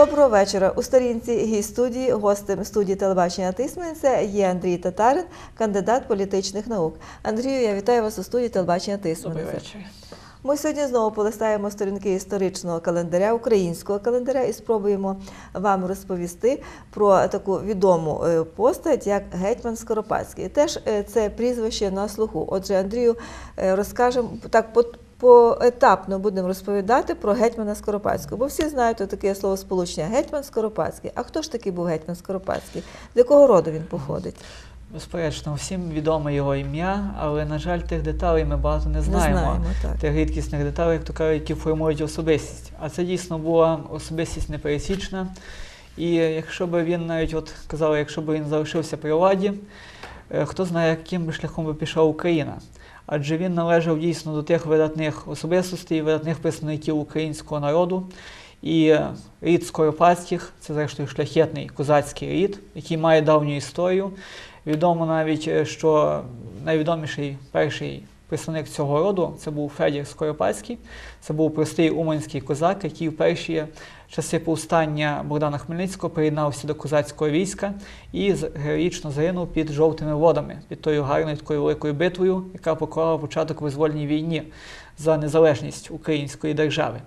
Доброго вечора. У сторінці гість студії, гостем студії телебачення Тисменця є Андрій Татарин, кандидат політичних наук. Андрію, я вітаю вас у студії телебачення Добрий вечір. Ми сьогодні знову полистаємо сторінки історичного календаря, українського календаря, і спробуємо вам розповісти про таку відому е, постать, як гетьман Скоропадський. Теж е, це прізвище на слуху. Отже, Андрію, е, розкажемо так по. Поетапно будемо розповідати про гетьмана Скоропадського, бо всі знають таке слово сполучення гетьман Скоропадський. А хто ж такий був гетьман Скоропадський? З якого роду він походить? Безперечно, всім відоме його ім'я, але, на жаль, тих деталей ми багато не знаємо. Не знаємо, так. Тих рідкісних деталей, як то кажуть, які формують особистість. А це дійсно була особистість непересічна. І якщо б він навіть от казали, якщо б він залишився при владі, е, хто знає, яким би шляхом би пішла Україна. Адже він належав дійсно до тих видатних особистостей, видатних представників українського народу. І рід Скоропадських, це зрештою шляхетний козацький рід, який має давню історію. Відомо навіть, е, що найвідоміший перший представник цього роду це був Федір Скоропадський. Це був простий уманський козак, який в перші часи повстання Богдана Хмельницького приєднався до козацького війська і героїчно загинув під жовтими водами, під тою гарною такою великою битвою, яка поклала початок визвольній війні за незалежність української держави.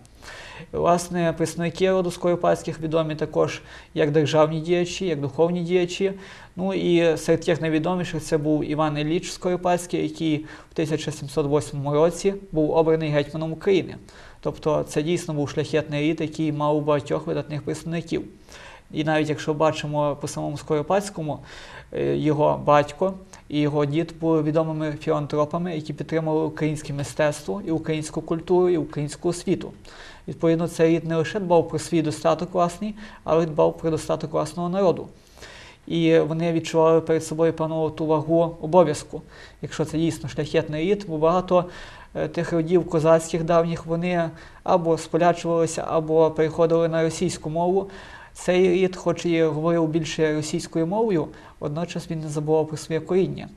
Власне, представники роду Скоропадських відомі також як державні діячі, як духовні діячі. Ну і серед тих найвідоміших це був Іван Ілліч Скоропадський, який в 1708 році був обраний гетьманом України. Тобто це дійсно був шляхетний рід, який мав багатьох видатних представників. І навіть якщо бачимо по самому Скоропадському, е, його батько і його дід були відомими філантропами, які підтримували українське мистецтво і українську культуру, і українську освіту. Відповідно, цей рід не лише дбав про свій достаток власний, але й дбав про достаток власного народу. І вони відчували перед собою певну ту вагу обов'язку, якщо це дійсно шляхетний рід, бо багато е, тих родів козацьких давніх вони або сполячувалися, або переходили на російську мову. Цей рід, хоч і говорив більше російською мовою, водночас він не забував про своє коріння.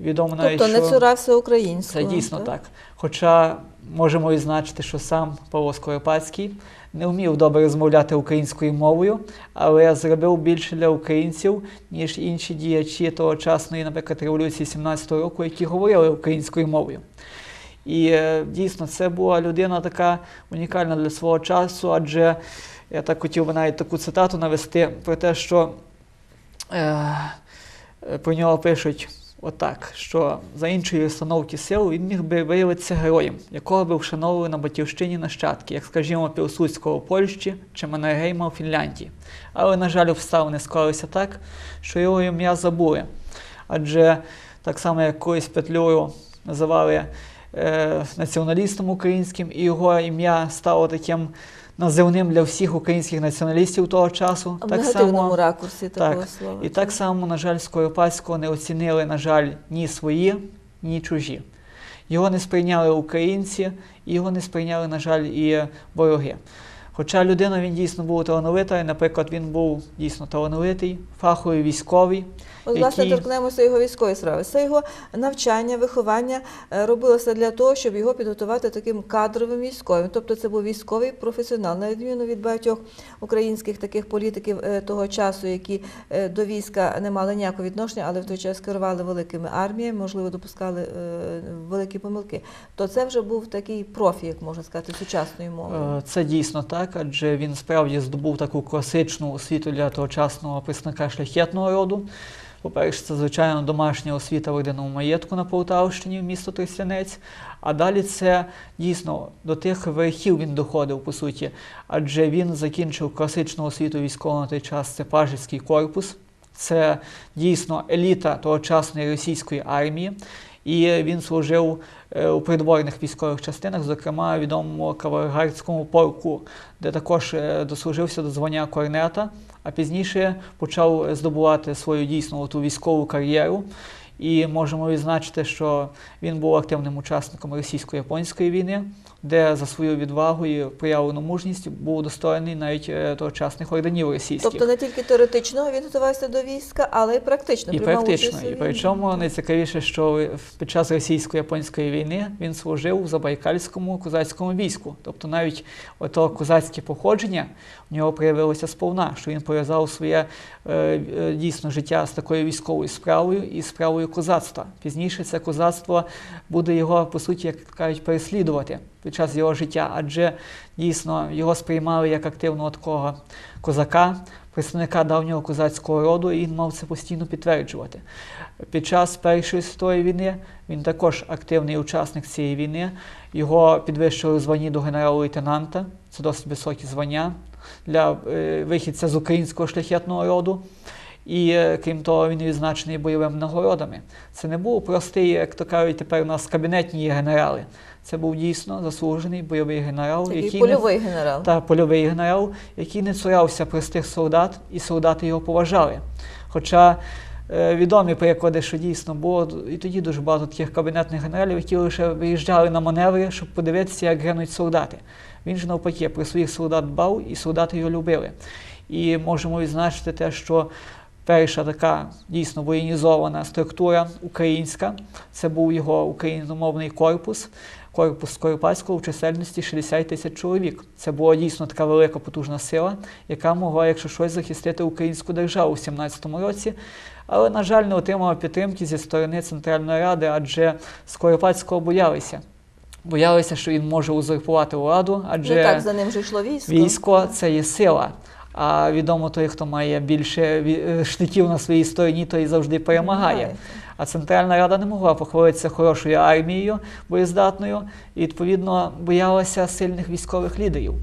Відомо навіть, Тобто не цурався українського. Це дійсно так. Хоча можемо відзначити, що сам Павло Скоропадський не вмів добре розмовляти українською мовою, але зробив більше для українців, ніж інші діячі тогочасної, наприклад, революції 17-го року, які говорили українською мовою. І е, дійсно це була людина така унікальна для свого часу, адже я так хотів би навіть таку цитату навести про те, що е, про нього пишуть отак, що за іншої установки сил він міг би виявитися героєм, якого би вшановували на батьківщині нащадки, як, скажімо, Пілсудського в Польщі чи Маннергейма у Фінляндії. Але, на жаль, обставини склалися так, що його ім'я забули. Адже так само, як колись Петлюру називали е, націоналістом українським, і його ім'я стало таким називним для всіх українських націоналістів того часу. В так негативному само, ракурсі такого так, слова. і так само, на жаль, Скоропадського не оцінили, на жаль, ні свої, ні чужі. Його не сприйняли українці, і його не сприйняли, на жаль, і вороги. Хоча людина він дійсно був талановита, і, наприклад, він був дійсно талановитий, фаховий військовий. От, власне, які- торкнемося його військової справи. Все його навчання, виховання е, робилося для того, щоб його підготувати таким кадровим військовим. Тобто це був військовий професіонал, на відміну від багатьох українських таких політиків е, того часу, які е, до війська не мали ніякого відношення, але в той час керували великими арміями, можливо, допускали великі помилки. То це вже був такий профі, як можна сказати, сучасною мовою. Е, Це дійсно так, адже він справді здобув таку класичну освіту для тогочасного представника шляхетного роду. По-перше, це, звичайно, домашня освіта в родинному маєтку на Полтавщині, в місто Тростянець. А далі це дійсно до тих верхів він доходив, по суті, адже він закінчив класичну освіту військового на той час, це Пажівський корпус. Це дійсно еліта тогочасної російської армії. І він служив е, у придворних військових частинах, зокрема відомому кавалергардському полку, де також е, дослужився до звання корнета, а пізніше почав здобувати свою дійсну ту військову кар'єру. І можемо відзначити, що він був активним учасником російсько-японської війни, де за свою відвагу і проявлену мужність був достойний навіть е, тогочасних орденів російських. Тобто не тільки теоретично він готувався до війська, але й практично І практично. І причому найцікавіше, що під час російсько-японської війни він служив у Забайкальському козацькому війську. Тобто навіть ото козацьке походження в нього проявилося сповна, що він пов'язав своє е, е, дійсно життя з такою військовою справою і справою козацтва. Пізніше це козацтво буде його, по суті, як кажуть, переслідувати під час його життя, адже дійсно його сприймали як активного такого козака, представника давнього козацького роду, і він мав це постійно підтверджувати. Під час Першої світової війни він також активний учасник цієї війни. Його підвищили у званні до генерал-лейтенанта. Це досить високі звання для е, вихідця з українського шляхетного роду. І е, крім того, він відзначений бойовими нагородами. Це не був простий, як то кажуть, тепер у нас кабінетні генерали. Це був дійсно заслужений бойовий генерал, Такий який не- польовий генерал. та польовий генерал, який не цурався простих солдат, і солдати його поважали. Хоча е, відомі приклади, що дійсно було і тоді дуже багато таких кабінетних генералів, які лише виїжджали на маневри, щоб подивитися, як гинуть солдати. Він ж навпаки про своїх солдат дбав, і солдати його любили. І можемо відзначити те, що перша така дійсно воєнізована структура українська, це був його україномовний корпус. Корпус Скоропадського в чисельності 60 тисяч чоловік. Це була дійсно така велика потужна сила, яка могла, якщо щось, захистити українську державу у 17-му році. Але, на жаль, не отримала підтримки зі сторони Центральної Ради, адже Скоропадського боялися. Боялися, що він може узурпувати владу, адже Ну так, за ним же йшло військо. Військо це є сила. А відомо той, хто має більше е, штиків на своїй стороні, той завжди перемагає. А Центральна Рада не могла похвалитися хорошою армією боєздатною і, відповідно, боялася сильних військових лідерів.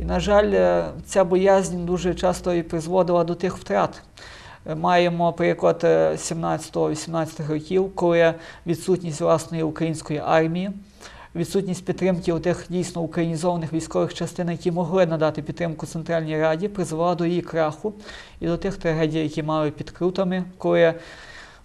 І, на жаль, е, ця боязнь дуже часто і призводила до тих втрат. Е, Маємо приклад е, 17-18 років, коли відсутність власної української армії, відсутність підтримки у тих дійсно українізованих військових частин, які могли надати підтримку Центральній Раді, призвела до її краху і до тих трагедій, які мали під крутами, коли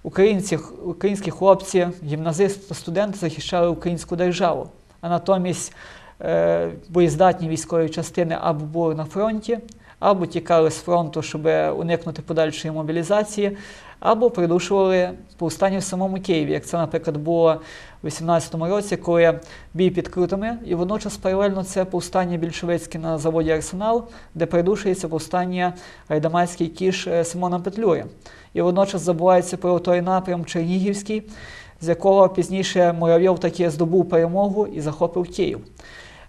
українці, українські хлопці, гімназисти та студенти захищали українську державу. А натомість е, боєздатні військові частини або були на фронті, або тікали з фронту, щоб уникнути подальшої мобілізації, або придушували повстання в самому Києві, як це, наприклад, було у 18-му році, коли бій під Крутами, і водночас паралельно це повстання більшовицьке на заводі Арсенал, де придушується повстання Гайдамацький кіш е, Симона Петлюри. І водночас забувається про той напрям Чернігівський, з якого пізніше Муравйов таки здобув перемогу і захопив Київ.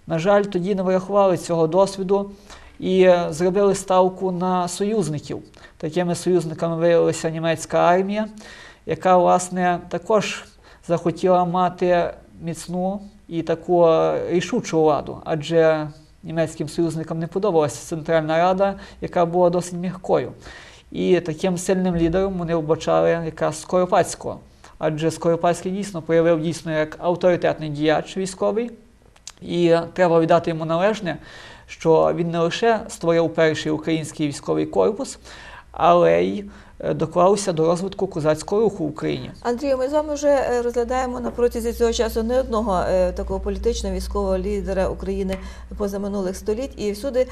На жаль, тоді не врахували цього досвіду і е, зробили ставку на союзників. Такими союзниками виявилася німецька армія, яка, власне, також захотіла мати міцну і таку е, рішучу владу, адже німецьким союзникам не подобалася Центральна Рада, яка була досить м'якою. І таким сильним лідером вони вбачали якраз Скоропадського. Адже Скоропадський дійсно проявив дійсно як авторитетний діяч військовий, і треба віддати йому належне, що він не лише створив перший український військовий корпус, але й е, доклався до розвитку козацького руху в Україні. Андрію, ми з вами вже е, розглядаємо на протязі цього часу не одного е, такого політичного військового лідера України позаминулих століть, і всюди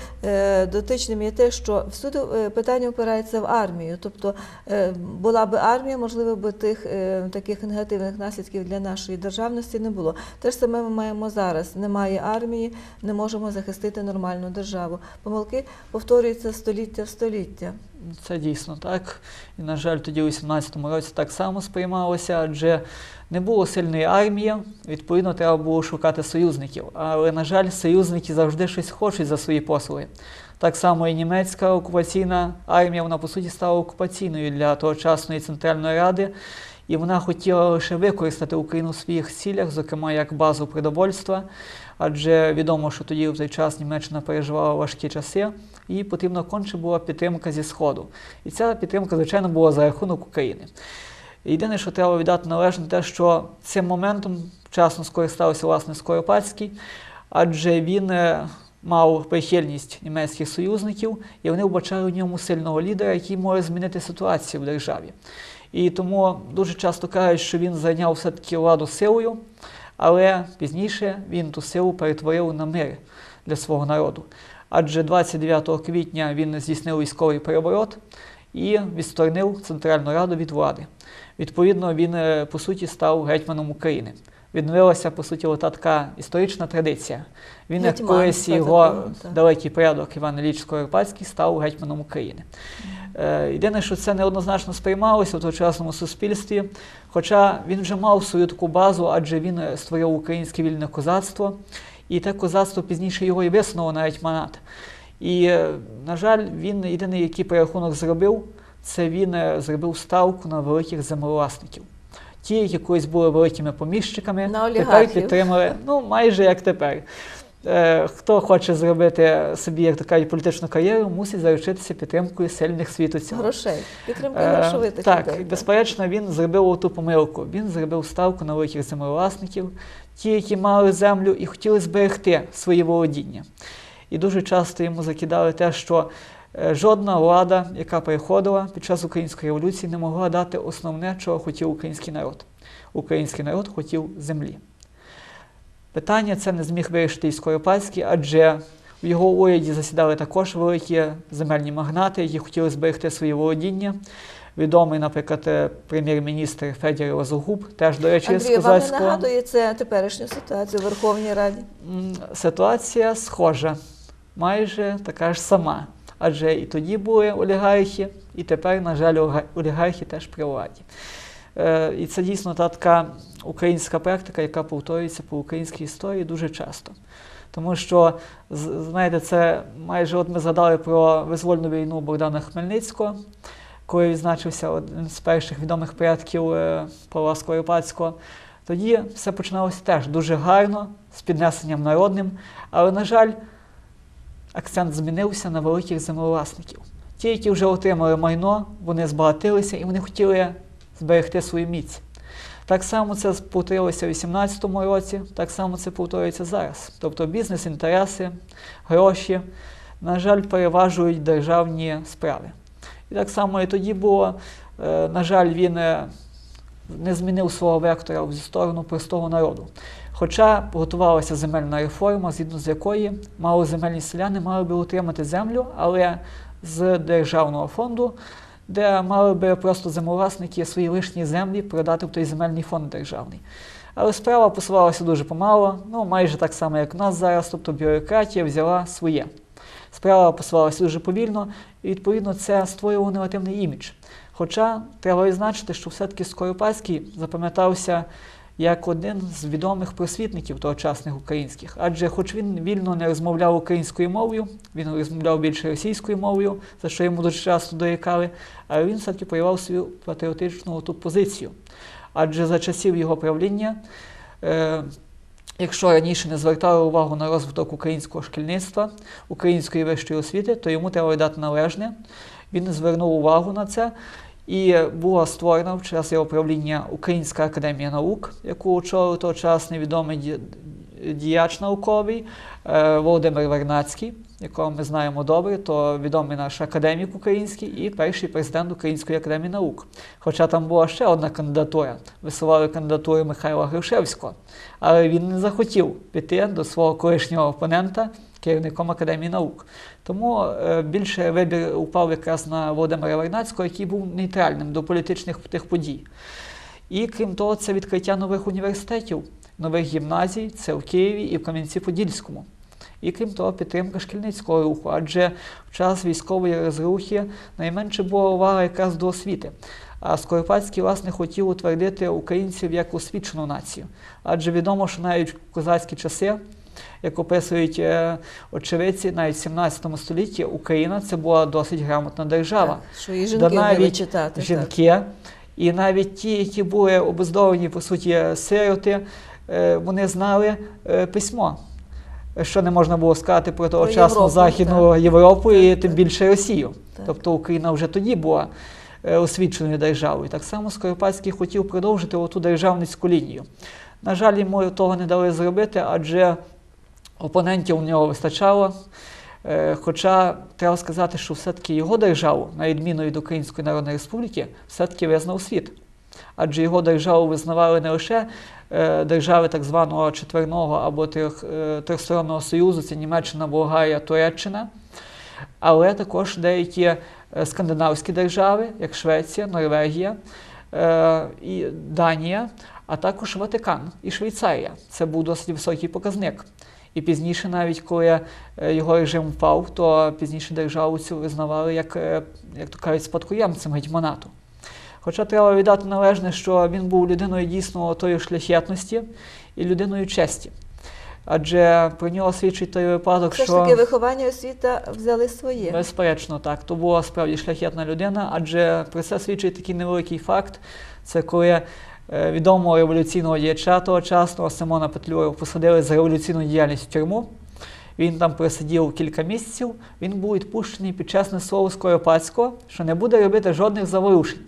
дотичним є те, що всюди питання опирається в армію. Тобто була би армія, можливо, би тих таких негативних наслідків для нашої державності не було. Те ж саме ми маємо зараз. Немає армії, не можемо захистити нормальну державу. Помилки повторюються століття в століття. Це дійсно так. І, на жаль, тоді у 18-му році так само сприймалося, адже не було сильної армії, відповідно, треба було шукати союзників. Але, на жаль, союзники завжди щось хочуть за свої послуги. Так само і німецька окупаційна армія, вона по суті стала окупаційною для тогочасної Центральної Ради. І вона хотіла лише використати Україну в своїх цілях, зокрема як базу продовольства, адже відомо, що тоді в той час Німеччина переживала важкі часи, і потрібна конче була підтримка зі Сходу. І ця підтримка, звичайно, була за рахунок України. Єдине, що треба віддати належне, те, що цим моментом вчасно скористався власне Скоропадський, адже він е, мав прихильність німецьких союзників, і вони вбачали в ньому сильного лідера, який може змінити ситуацію в державі. І тому дуже часто кажуть, що він зайняв все-таки владу силою, але пізніше він ту силу перетворив на мир для свого народу. Адже 29 квітня він здійснив військовий переворот і відсторонив Центральну Раду від влади. Відповідно, він е, по суті став гетьманом України. Відновилася, по суті, ота така історична традиція. Він, як колись його так. далекий предок Іван Ілліч Скоропадський став гетьманом України. Е, Єдине, що це неоднозначно сприймалося в тогочасному суспільстві, хоча він вже мав свою таку базу, адже він е, створив українське вільне козацтво, і те козацтво пізніше його і висунуло на гетьманат. І, е, на жаль, він єдиний, який перерахунок зробив, це він е, зробив ставку на великих землевласників. Ті, які колись були великими поміщиками, тепер підтримали, ну майже як тепер. Е, Хто хоче зробити собі, як то кажуть, політичну кар'єру, мусить заручитися підтримкою сильних світу цього. Грошей. Підтримка Е, грошовитих так, людей. безперечно, він зробив ту помилку. Він зробив ставку на великих землевласників, ті, які мали землю і хотіли зберегти свої володіння. І дуже часто йому закидали те, що е, жодна влада, яка приходила під час української революції, не могла дати основне, чого хотів український народ. Український народ хотів землі. Питання це не зміг вирішити і Скоропадський, адже в його уряді засідали також великі земельні магнати, які хотіли зберегти свої володіння. Відомий, наприклад, е, прем'єр-міністр Федір Лазогуб, теж, до речі, з Андрій, вам не нагадує це теперішню ситуацію в Верховній Раді? Ситуація схожа, майже така ж сама. Адже і тоді були олігархи, і тепер, на жаль, оліга- олігархи теж при владі. Е, І це дійсно та така українська практика, яка повторюється по українській історії дуже часто. Тому що, знаєте, це майже от ми згадали про визвольну війну Богдана Хмельницького, коли відзначився один з перших відомих предків е, Павла Скоропадського. Тоді все починалося теж дуже гарно, з піднесенням народним, але, на жаль, акцент змінився на великих землевласників. Ті, які вже отримали майно, вони збагатилися і вони хотіли зберегти свою міць. Так само це повторилося у 2018 році, так само це повторюється зараз. Тобто бізнес-інтереси, гроші, на жаль, переважують державні справи. І так само і тоді було, е, на жаль, він е, не змінив свого вектора в сторону простого народу. Хоча готувалася земельна реформа, згідно з якої малоземельні селяни мали би отримати землю, але з державного фонду, де мали би просто землевласники свої лишні землі продати в той земельний фонд державний. Але справа посувалася дуже помало, ну майже так само, як у нас зараз, тобто бюрократія взяла своє. Справа посувалася дуже повільно, і відповідно це створювало негативний імідж. Хоча треба відзначити, що все-таки Скоропадський запам'ятався як один з відомих просвітників тогочасних українських. Адже, хоч він вільно не розмовляв українською мовою, він розмовляв більше російською мовою, за що йому дуже часто дорікали, але він все-таки проявав свою патріотичну ту позицію. Адже за часів його правління, е, якщо раніше не звертали увагу на розвиток українського шкільництва, української вищої освіти, то йому треба дати належне. Він звернув увагу на це. І була створена в час його правління Українська академія наук, яку очолив тогочасний відомий ді- діяч науковий е, Володимир Вернацький, якого ми знаємо добре, то відомий наш академік український і перший президент Української академії наук. Хоча там була ще одна кандидатура, висували кандидатуру Михайла Грушевського, але він не захотів піти до свого колишнього опонента, керівником Академії наук. Тому е, більше вибір упав якраз на Володимира Вернацького, який був нейтральним до політичних тих подій. І крім того, це відкриття нових університетів, нових гімназій, це в Києві і в Кам'янці-Подільському. І крім того, підтримка шкільницького руху, адже в час військової розрухи найменше була увага якраз до освіти. А Скоропадський, власне, хотів утвердити українців як освічену націю. Адже відомо, що навіть в козацькі часи, як описують е, очевидці, навіть в 17 столітті Україна це була досить грамотна держава Так, що і Да жінки вміли навіть читати. так. жінки, і навіть ті, які були обездовані, по суті, сироти, е, вони знали е, письмо, що не можна було сказати про тогочасну Західну так. Європу і Так, тим так. більше Росію. Так. Тобто Україна вже тоді була е, освіченою державою. Так само Скоропадський хотів продовжити оту державницьку лінію. На жаль, йому того не дали зробити, адже опонентів у нього вистачало. Е, Хоча треба сказати, що все-таки його державу, на відміну від Української Народної Республіки, все-таки визнав світ. Адже його державу визнавали не лише е, держави так званого четверного або трьох, е, союзу, це Німеччина, Болгарія, Туреччина, але також деякі скандинавські держави, як Швеція, Норвегія і Данія, а також Ватикан і Швейцарія. Це був досить високий показник. І пізніше, навіть коли е, його режим впав, то пізніше державу цю визнавали як, е, як то кажуть, спадкоємцем гетьманату. Хоча треба віддати належне, що він був людиною дійсно тої шляхетності і людиною честі. Адже про нього свідчить той випадок, Все ж що таки виховання і освіта взяли своє. безперечно так, то була справді шляхетна людина, адже про це свідчить такий невеликий факт. Це коли відомого революційного діяча тогочасного Симона Петлюру посадили за революційну діяльність в тюрму. Він там просидів кілька місяців. Він був відпущений під чесне слово Скоропадського, що не буде робити жодних заворушень.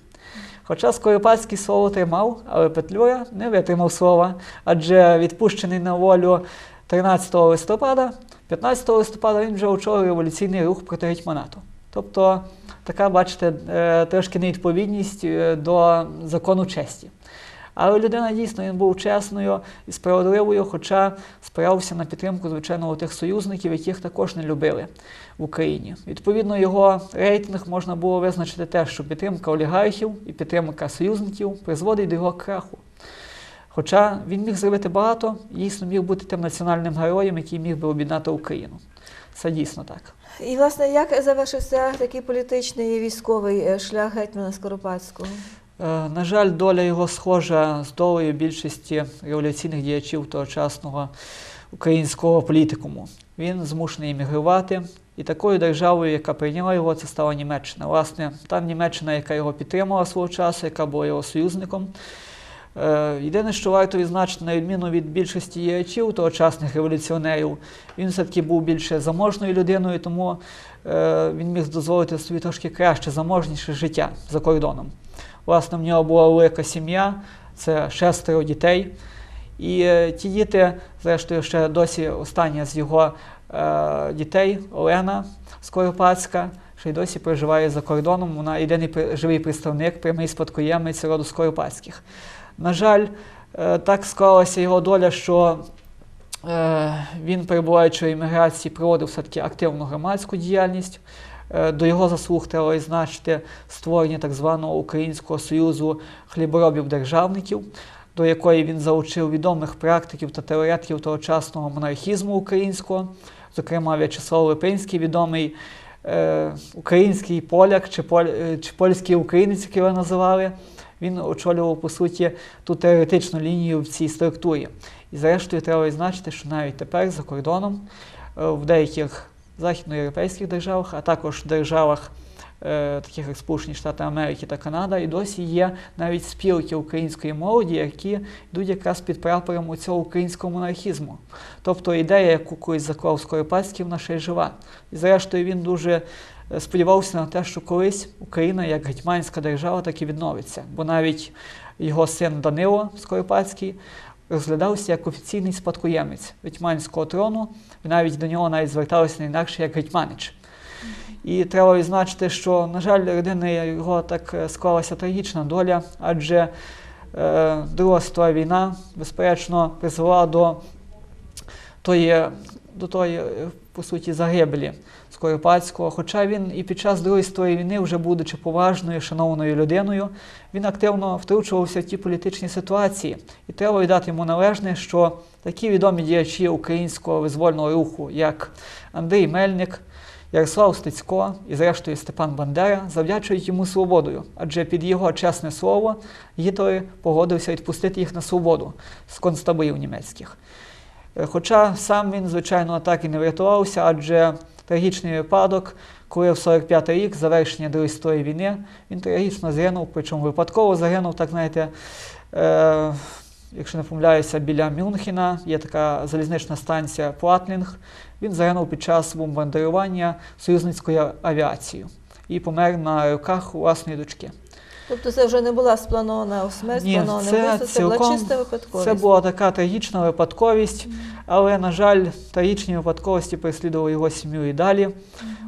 Хоча Скоропадський слово тримав, але Петлюра не витримав слова, адже відпущений на волю 13 листопада, 15 листопада він вже очолив революційний рух проти гетьманату. Тобто така, бачите, е, трошки невідповідність е, до закону честі. Але людина дійсно він був чесною і справедливою, хоча спирався на підтримку, звичайно, тих союзників, яких також не любили в Україні. Відповідно, його рейтинг можна було визначити те, що підтримка олігархів і підтримка союзників призводить до його краху. Хоча він міг зробити багато, дійсно міг бути тим національним героєм, який міг би об'єднати Україну. Це дійсно так. І, власне, як завершився такий політичний і військовий е, шлях гетьмана Скоропадського? Е, На жаль, доля його схожа з долею більшості революційних діячів тогочасного українського політикуму. Він змушений емігрувати, і такою державою, яка прийняла його, це стала Німеччина. Власне, та Німеччина, яка його підтримала свого часу, яка була його союзником. Е, Єдине, що варто відзначити, на відміну від більшості діячів тогочасних революціонерів, він все-таки був більше заможною людиною, тому е, він міг дозволити собі трошки краще, заможніше життя за кордоном. Власне, в нього була велика сім'я, це шестеро дітей. І е, ті діти, зрештою, ще досі остання з його е, дітей, Олена Скоропадська, ще й досі проживає за кордоном. Вона єдиний живий представник, прямий спадкоємець роду Скоропадських. На жаль, е, так склалася його доля, що е, він, перебуваючи в імміграції, проводив все-таки активну громадську діяльність. Е, До його заслуг треба відзначити створення так званого Українського союзу хліборобів-державників, до якої він залучив відомих практиків та теоретиків тогочасного монархізму українського, зокрема В'ячеслав Липинський, відомий е, український поляк чи, поль, е, чи польський українець, як його називали. Він очолював, по суті, ту теоретичну лінію в цій структурі. І зрештою треба відзначити, що навіть тепер за кордоном е, в деяких західноєвропейських державах, а також державах, е, таких як Сполучені Штати Америки та Канада, і досі є навіть спілки української молоді, які йдуть якраз під прапором у цього українського монархізму. Тобто ідея, яку колись заклав Скоропадський, вона ще й жива. І зрештою він дуже е, сподівався на те, що колись Україна як гетьманська держава так і відновиться. Бо навіть його син Данило Скоропадський розглядався як офіційний спадкоємець гетьманського трону, і навіть до нього навіть зверталися не інакше як гетьманич. І треба відзначити, що, на жаль, родини його так е, склалася трагічна доля, адже е, Друга світова війна, безперечно, призвела до тої, до тої, е, по суті, загибелі Скоропадського. Хоча він і під час Другої світової війни, вже будучи поважною, шанованою людиною, він активно втручувався в ті політичні ситуації. І треба віддати йому належне, що такі відомі діячі українського визвольного руху, як Андрій Мельник, Ярослав Стецько і, зрештою, Степан Бандера завдячують йому свободою, адже під його чесне слово Гітлер погодився відпустити їх на свободу з концтаборів німецьких. Е, Хоча сам він, звичайно, так і не врятувався, адже трагічний випадок, коли в 45-й рік, завершення Другої світової війни, він трагічно згинув, причому випадково загинув, так знаєте, е, якщо не помиляюся, біля Мюнхена, є така залізнична станція Платлінг. Він загинув під час бомбардирування союзницькою авіацією і помер на руках власної дочки. Тобто це вже не була спланована смерть, це вбивство, це була чиста випадковість. Це була така трагічна випадковість, але, на жаль, трагічні випадковості переслідували його сім'ю і далі.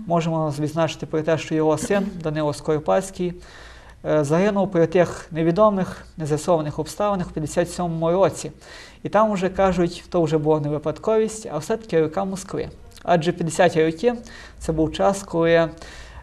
Можемо відзначити про те, що його син Данило Скоропадський е, загинув при тих невідомих, нез'ясованих обставинах у 57-му році. І там вже кажуть, то вже була не випадковість, а все-таки рука Москви. Адже 50-ті роки це був час, коли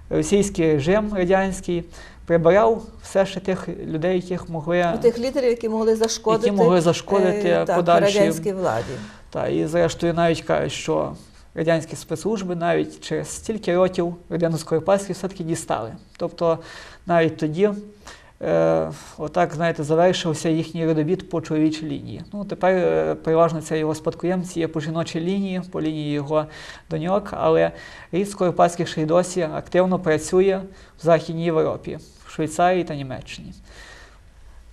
російський режим радянський прибирав все ще тих людей, яких могли, У тих лідерів, які могли зашкодити, які могли зашкодити е, так, подальші. радянській владі. та, і зрештою навіть кажуть, що радянські спецслужби навіть через стільки років Радяну Скоропадський все-таки дістали. Тобто навіть тоді, е, отак, знаєте, завершився їхній родовід по чоловічій лінії. Ну, тепер е, переважно це його спадкоємці є по жіночій лінії, по лінії його доньок, але рід Скоропадських ще й досі активно працює в Західній Європі, в Швейцарії та Німеччині.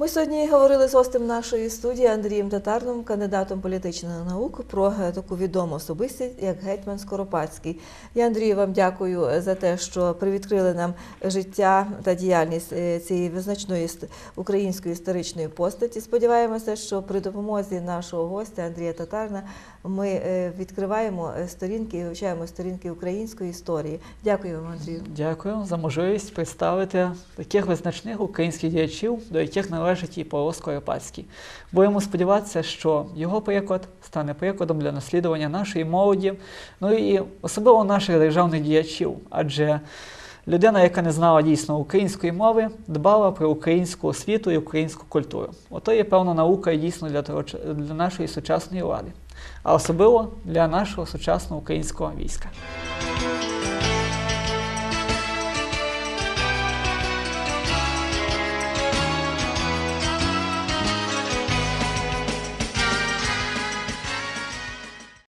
Ми сьогодні говорили з гостем нашої студії Андрієм Татарном, кандидатом політичних наук, про таку відому особистість, як гетьман Скоропадський. Я Андрію вам дякую за те, що привідкрили нам життя та діяльність е, цієї визначної української історичної постаті. Сподіваємося, що при допомозі нашого гостя Андрія Татарна ми е, відкриваємо сторінки і вивчаємо сторінки української історії. Дякую вам, Андрію. Дякую за можливість представити таких визначних українських діячів, до яких належить і Павло Скоропадський. Будемо сподіватися, що його приклад стане прикладом для наслідування нашої молоді, ну і особливо наших державних діячів, адже людина, яка не знала дійсно української мови, дбала про українську освіту і українську культуру. Ото є певна наука дійсно для, того, для нашої сучасної влади, а особливо для нашого сучасного українського війська.